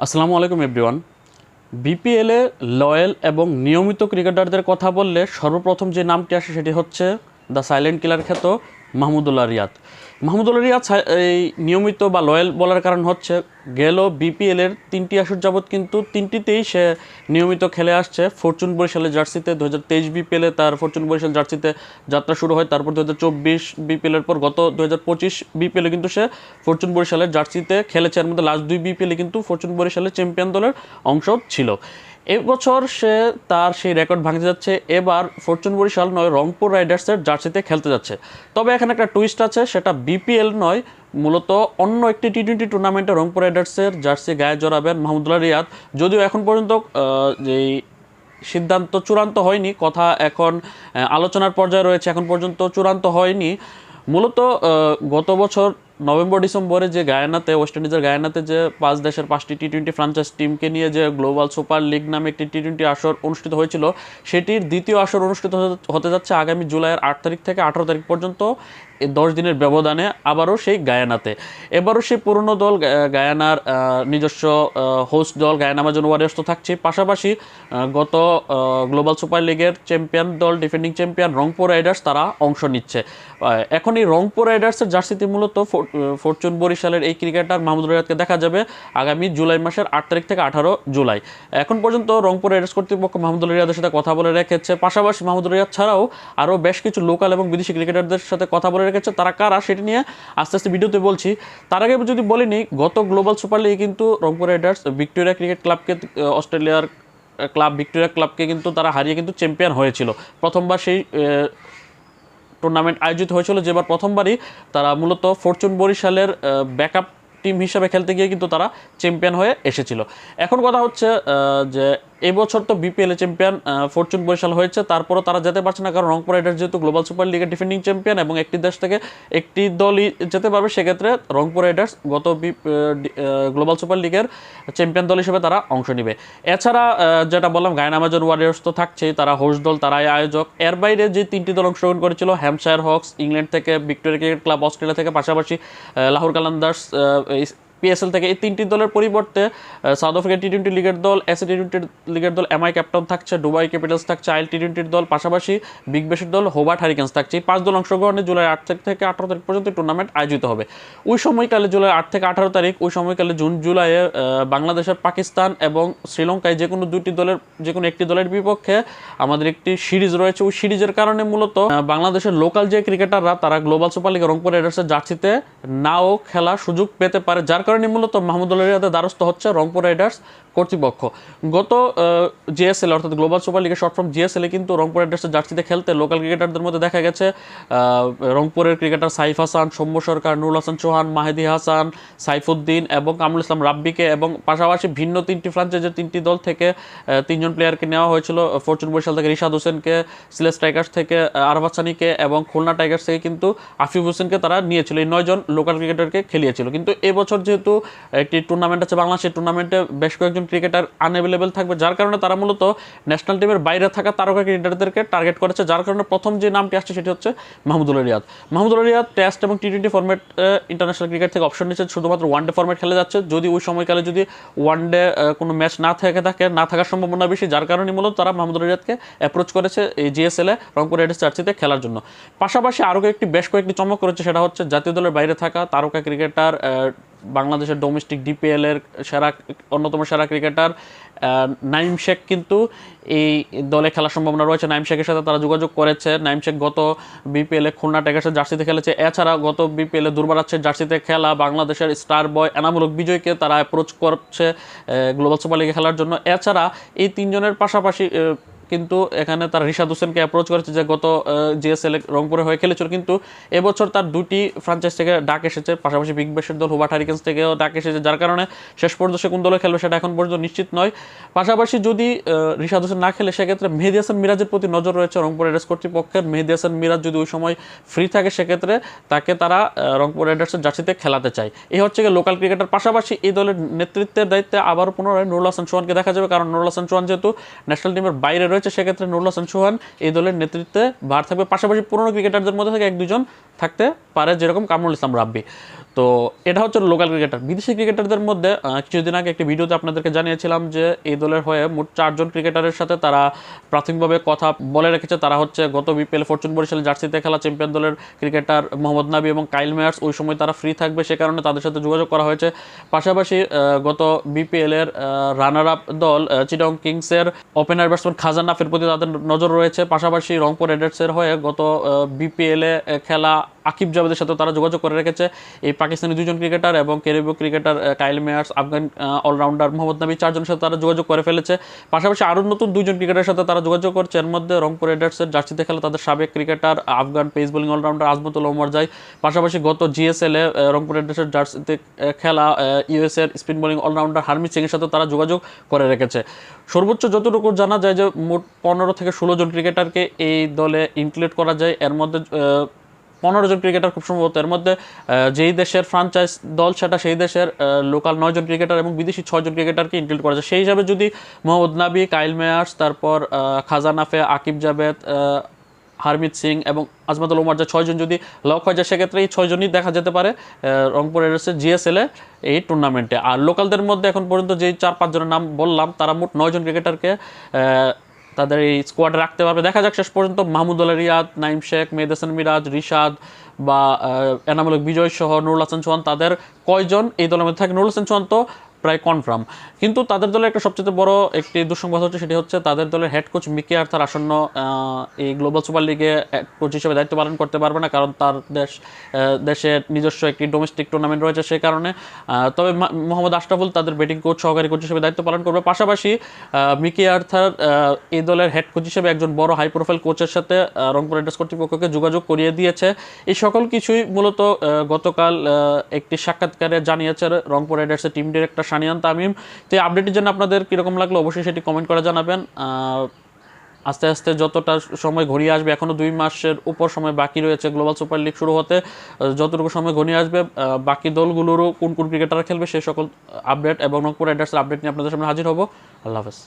আসসালামু আলাইকুম এভরিওয়ান বিপিএলে লয়েল এবং নিয়মিত ক্রিকেটারদের কথা বললে সর্বপ্রথম যে নামটি আসে সেটি হচ্ছে দ্য সাইলেন্ট কিলার খ্যাত মাহমুদুল্লাহ রিয়াদ। মাহমুদুল্লাহ রিয়াদ এই নিয়মিত বা লয়াল বলার কারণ হচ্ছে গেল বিপিএলের তিনটি আসর যাবৎ কিন্তু তিনটিতেই সে নিয়মিত খেলে আসছে। ফরচুন বরিশালের জার্সিতে দু হাজার তেইশ বিপিএলে তার ফরচুন বরিশাল জার্সিতে যাত্রা শুরু হয়। তারপর দু হাজার চব্বিশ বিপিএলের পর গত দু হাজার পঁচিশ বিপিএলে কিন্তু সে ফরচুন বরিশালের জার্সিতে খেলেছে। এর মধ্যে লাস্ট দুই বিপিএলে কিন্তু ফরচুন বরিশালের চ্যাম্পিয়ন দলের অংশ ছিল। এবছর সে তার সেই রেকর্ড ভাঙতে যাচ্ছে। এবার ফরচুন বরিশাল নয়, রংপুর রাইডার্সের জার্সিতে খেলতে যাচ্ছে। তবে এখানে একটা টুইস্ট আছে, সেটা বিপিএল নয়, মূলত অন্য একটি টি টোয়েন্টি টুর্নামেন্টে রংপুর রাইডার্সের জার্সি গায়ে জড়াবেন মাহমুদুল্লাহ রিয়াদ। যদিও এখন পর্যন্ত যেই সিদ্ধান্ত চূড়ান্ত হয়নি, কথা এখন আলোচনার পর্যায়ে রয়েছে, এখন পর্যন্ত চূড়ান্ত হয়নি। মূলত গত বছর নভেম্বর, ডিসেম্বরে যে গায়নাতে ওয়েস্ট ইন্ডিজের গায়নাতে যে পাঁচ দেশের পাঁচটি টি টোয়েন্টি ফ্রাঞ্চাইজ টিমকে নিয়ে যে গ্লোবাল সুপার লিগ নামে একটি টি টোয়েন্টি আসর অনুষ্ঠিত হয়েছিল, সেটির দ্বিতীয় আসর অনুষ্ঠিত হতে- যাচ্ছে আগামী জুলাইয়ের আট তারিখ থেকে আঠারো তারিখ পর্যন্ত। দশ দিনের ব্যবধানে আবারও সেই গায়ানাতে। এবারও সেই পুরনো দল গায়ানার নিজস্ব হোস্ট দল, গায়ানা আমাজন ওয়ারিয়ার্স তো থাকছে। পাশাপাশি গত গ্লোবাল সুপার লিগের চ্যাম্পিয়ন দল ডিফেন্ডিং চ্যাম্পিয়ন রংপুর রাইডার্স তারা অংশ নিচ্ছে। এখন এই রংপুর রাইডার্সের জার্সিতে মূলত ফরচুন বরিশালের এই ক্রিকেটার মাহমুদুল রিয়াদকে দেখা যাবে আগামী জুলাই মাসের আট তারিখ থেকে আঠারো জুলাই। এখন পর্যন্ত রংপুর রাইডার্স কর্তৃপক্ষ মাহমুদুল রিয়াদের সাথে কথা বলে রেখেছে। পাশাপাশি মাহমুদুল রিয়াদ ছাড়াও আরও বেশ কিছু লোকাল এবং বিদেশি ক্রিকেটারদের সাথে কথা বলে রেখেছে তারা কারা সেটি নিয়ে আস্তে আস্তে ভিডিওতে বলছি। তার আগে যদি বলিনি, গত গ্লোবাল সুপার লিগে কিন্তু রংপুর রাইডার্স ভিক্টোরিয়া ক্রিকেট ক্লাবকে অস্ট্রেলিয়ার ক্লাব ভিক্টোরিয়া ক্লাবকে কিন্তু তারা হারিয়ে কিন্তু চ্যাম্পিয়ন হয়েছিল। প্রথমবার সেই টুর্নামেন্ট আয়োজিত হয়েছিল, যেবার প্রথমবারই তারা মূলত ফরচুন বরিশালের ব্যাকআপ টিম হিসাবে খেলতে গিয়ে কিন্তু তারা চ্যাম্পিয়ন হয়ে এসেছিল। এখন কথা হচ্ছে যে এবছর তো বিপিএল চ্যাম্পিয়ন ফরচুন বরিশাল হয়েছে। তারপরও তারা যেতে পারছে না, কারণ রংপুর রাইডার্স যেহেতু গ্লোবাল সুপার লিগের ডিফেন্ডিং চ্যাম্পিয়ন এবং একটি দেশ থেকে একটি দলই যেতে পারবে, সেক্ষেত্রে রংপুর রাইডার্স গত গ্লোবাল সুপার লিগের চ্যাম্পিয়ন দল হিসেবে তারা অংশ নেবে। এছাড়া যেটা বললাম, গায়ন আমাজন ওয়ারিয়ার্স তো থাকছেই, তারা হোস্ট দল, তারাই আয়োজক। এর বাইরে যে তিনটি দল অংশগ্রহণ করেছিল হ্যামশায়ার হক্স ইংল্যান্ড থেকে ভিক্টোরিয়া ক্রিকেট ক্লাব অস্ট্রেলিয়া থেকে, পাশাপাশি লাহোর কালান্দার্স পিএসএল থেকে এই তিনটি দলের পরিবর্তে সাউথ আফ্রিকা টি টোয়েন্টি লিগের দল এসএ টি টোয়েন্টি লিগের দল এমআই ক্যাপ্টন থাকছে দুবাই ক্যাপিটালস থাকছে আইল টি টোয়েন্টির দল, পাশাপাশি বিগ বেশের দল হোবার্ট হারিকেন্স থাকছে। এই পাঁচ দল অংশগ্রহণে জুলাই আট তারিখ থেকে আঠারো তারিখ পর্যন্ত টুর্নামেন্ট আয়োজিত হবে। ওই সময়কালে জুলাই আট থেকে আঠারো তারিখ, ওই সময়কালে জুন, জুলাইয়ে বাংলাদেশের পাকিস্তান এবং শ্রীলঙ্কায় যে কোনো দুটি দলের, যে কোনো একটি দলের বিপক্ষে আমাদের একটি সিরিজ রয়েছে। ওই সিরিজের কারণে মূলত বাংলাদেশের লোকাল যে ক্রিকেটাররা, তারা গ্লোবাল সুপার লিগ রংপুর রাইডার্সের জার্সিতে নাও খেলার সুযোগ পেতে পারে। যার কারণে মূলত মাহমুদুল্লাহ রিয়াদের দ্বারস্থ হচ্ছে রংপুর রাইডার্স। কর্তৃপক্ষ। গত জিএসএল অর্থাৎ গ্লোবাল সুপার লিগের শর্ট ফর্ম জিএসএলে কিন্তু রংপুর রাইডার্সের জার্সিতে খেলতে লোকাল ক্রিকেটারদের মধ্যে দেখা গেছে। রংপুরের ক্রিকেটার সাইফ হাসান সৌম্য সরকার নুরুল হাসান চৌহান মাহেদি হাসান সাইফুদ্দিন এবং কামরুল ইসলাম রাব্বিকে এবং পাশাপাশি ভিন্ন তিনটি ফ্রাঞ্চাইজের তিনটি দল থেকে তিনজন প্লেয়ারকে নেওয়া হয়েছিল। ফরচুন বরিশাল থেকে রিশাদ হোসেনকে সিলেস টাইগার্স থেকে আহ, সানিকে এবং খুলনা টাইগার্স থেকে কিন্তু আফিফ হোসেনকে তারা নিয়েছিল। এই নয়জন লোকাল ক্রিকেটারকে খেলিয়েছিল। কিন্তু এবছর যেহেতু একটি টুর্নামেন্ট আছে বাংলাদেশের টুর্নামেন্টে বেশ কয়েকজন ক্রিকেটার আনঅ্যাভেলেবেল থাকবে, যার কারণে তারা মূলত ন্যাশনাল টিমের বাইরে থাকা তারকা ক্রিকেটারদেরকে টার্গেট করেছে, যার কারণে প্রথম যে নামটি আসছে সেটি হচ্ছে মাহমুদুল রিয়াদ মাহমুদুল রিয়াদ টেস্ট এবং T twenty format international cricket থেকে অপশন নিচ্ছে শুধুমাত্র ওয়ান ডে ফর্মেট খেলে যাচ্ছে। যদি ওই সময়কালে যদি ওয়ান ডে কোনো ম্যাচ না থেকে থাকে, না থাকার সম্ভাবনা বেশি, যার কারণে মূলত তারা মাহমুদুল রিয়াদকে অ্যাপ্রোচ করেছে এই জিএসএলে রংপুর রাইডার্স জার্সিতে খেলার জন্য। পাশাপাশি আরও একটি বেশ কয়েকটি চমক করেছে সেটা হচ্ছে জাতীয় দলের বাইরে থাকা তারকা ক্রিকেটার বাংলাদেশের ডোমেস্টিক ডিপিএল এর সেরা, অন্যতম সেরা ক্রিকেটার নাইম শেখ কিন্তু এই দলে খেলার সম্ভাবনা রয়েছে। নাইম শেখের সাথে তারা যোগাযোগ করেছে। নাইম শেখ গত বিপিএল এ খুলনা টাইগার্সের জার্সিতে খেলেছে। এছাড়া গত বিপিএল এ দুর্বারাচ্ছের জার্সিতে খেলা বাংলাদেশের স্টার বয় এনামূলক বিজয়কে তারা অ্যাপ্রোচ করছে গ্লোবাল সুপার লিগে খেলার জন্য। এছাড়া এই তিনজনের পাশাপাশি কিন্তু এখানে তার রিশাদ হোসেনকে অ্যাপ্রোচ করেছে যে গত জিএসএল রংপুরে হয়ে খেলেছিল। কিন্তু এবছর তার দুটি ফ্রাঞ্চাইজ থেকে ডাক এসেছে। পাশাপাশি বিগ ব্যাশের দল হুবাট হারিকেন্স থেকেও ডাক এসেছে, যার কারণে শেষ পর্যন্ত সে কোন দলে খেলবে সেটা এখন পর্যন্ত নিশ্চিত নয়। পাশাপাশি যদি রিশাদ হোসেন না খেলে, সেক্ষেত্রে মেহেদি হাসান মিরাজের প্রতি নজর রয়েছে রংপুর রাইডার্স কর্তৃপক্ষের। মেহেদি হাসান মিরাজ যদি ওই সময় ফ্রি থাকে, সেক্ষেত্রে তাকে তারা রংপুর রাইডার্সের জার্সিতে খেলাতে চায়। এই হচ্ছে গিয়ে লোকাল ক্রিকেটার পাশাপাশি এই দলের নেতৃত্বের দায়িত্বে আবারও পুনরায় নুরুল হাসান চৌহানকে দেখা যাবে, কারণ নুরুল হাসান চৌহান যেহেতু ন্যাশনাল টিমের বাইরে রয়েছে সেক্ষেত্রে নুরুল হাসান সোহান এই দলের নেতৃত্বে ভার থাকবে। পাশাপাশি পুরনো ক্রিকেটারদের মধ্যে থেকে এক দুজন থাকতে পারে যেরকম কামরুল ইসলাম রাব্বি। তো এটা হচ্ছে লোকাল ক্রিকেটার বিদেশি ক্রিকেটারদের মধ্যে কিছুদিন আগে একটি ভিডিওতে আপনাদেরকে জানিয়েছিলাম যে এই দলের হয়ে মোট চারজন ক্রিকেটারের সাথে তারা প্রাথমিকভাবে কথা বলে রেখেছে। তারা হচ্ছে গত বিপিএল ফরচুন বরিশাল জার্সিতে খেলা চ্যাম্পিয়ন দলের ক্রিকেটার মোহাম্মদ নাবি এবং কাইল মেয়ার্স ওই সময় তারা ফ্রি থাকবে সে কারণে তাদের সাথে যোগাযোগ করা হয়েছে। পাশাপাশি গত বিপিএল এর রানার আপ দল চিটং কিংসের ওপেনার ব্যাটসম্যান খাজান নাফের প্রতি তাদের নজর রয়েছে। পাশাপাশি রংপুর রেডার্সের হয়ে গত বিপিএল খেলা আকিব জাভেদের সাথে তারা যোগাযোগ করে রেখেছে। এই পাকিস্তানি দুজন ক্রিকেটার এবং ক্যারিবীয় cricketer Kyle Mayers, Afghan allrounder Mohammad Nabi চারজনের সাথে তারা যোগাযোগ করে ফেলেছে। পাশাপাশি আরও নতুন দুজন ক্রিকেটারের সাথে তারা যোগাযোগ করছে। এর মধ্যে রংপুর রেডার্সের জার্সিতে খেলা তাদের সাবেক cricketer, Afghan pace bowling allrounder Azmatul Omar যায়। পাশাপাশি গত জিএসএল রংপুর রেডার্সের জার্সিতে খেলা ইউএস এর spin bowling allrounder Harmeet Singh এর সাথে তারা যোগাযোগ করে রেখেছে। সর্বোচ্চ যতটুকু জানা যায় যে মোট পনেরো থেকে ষোলো জন ক্রিকেটারকে এই দলে ইনক্লুড করা যায়। এর মধ্যে পনেরো জন ক্রিকেটার খুব সম্ভবত। এর মধ্যে যেই দেশের ফ্রাঞ্চাইজ দল সেটা সেই দেশের লোকাল নয় জন ক্রিকেটার এবং বিদেশি ছয়জন ক্রিকেটারকে ইনক্লুড করা যায়। সেই হিসাবে যদি মোহাম্মদ নাবি কাইল মেয়ার্স তারপর খাজানাফে আকিব আহ, হারমিত সিং এবং আজমাতুল ওমর যা ছয়জন যদি লক হয়ে যায় সেক্ষেত্রে এই ছয়জনই দেখা যেতে পারে রংপুর রেডার্সের জিএসএল এ এই টুর্নামেন্টে আর লোকালদের মধ্যে এখন পর্যন্ত যেই চার পাঁচজনের নাম বললাম তারা মোট নয়জন ক্রিকেটারকে তাদের এই স্কোয়াড রাখতে পারবে। দেখা যাক শেষ পর্যন্ত মাহমুদুল্লাহ রিয়াদ নাইম শেখ মেহদাসান মিরাজ, রিশাদ বা এনামুলক বিজয় সহ নুরুল হাসান চৌহান তাদের কয়জন এই দলের মধ্যে থাকে? নুরুল হাসান চৌহান তো প্রায় কনফার্ম কিন্তু তাদের দলের একটা সবচেয়ে বড় একটি দুঃসংবাদ হচ্ছে সেটি হচ্ছে তাদের দলের হেড কোচ মিকে আর্থার আসন্ন এই গ্লোবাল সুপার লিগে কোচ হিসেবে দায়িত্ব পালন করতে পারবে না কারণ তার দেশ দেশে নিজস্ব একটি ডোমেস্টিক টুর্নামেন্ট রয়েছে সেই কারণে। তবে মোহাম্মদ আশরাফুল তাদের ব্যাটিং কোচ সহকারী কোচ হিসেবে দায়িত্ব পালন করবে। পাশাপাশি মিকি আর্থার এই দলের হেড কোচ হিসেবে একজন বড় হাই প্রোফাইল কোচের সাথে রংপুর রাইডার্স কর্তৃপক্ষকে যোগাযোগ করিয়ে দিয়েছে। এই সকল কিছুই মূলত গতকাল একটি সাক্ষাৎকারে জানিয়েছে রংপুর রাইডার্সের টিম ডিরেক্টর সানিয়ান তামিম। তো এই আপডেটের জন্য আপনাদের কীরকম লাগল অবশ্যই সেটি কমেন্ট করে জানাবেন। আস্তে আস্তে যতটা সময় ঘনিয়ে আসবে এখনও দুই মাসের উপর সময় বাকি রয়েছে গ্লোবাল সুপার লিগ শুরু হতে। যতটুকু সময় ঘনিয়ে আসবে বাকি দলগুলোরও কোন কোন ক্রিকেটার খেলবে সেই সকল আপডেট এবং রংপুর রাইডার্সের আপডেট নিয়ে আপনাদের সামনে হাজির হব। আল্লাহ হাফেজ।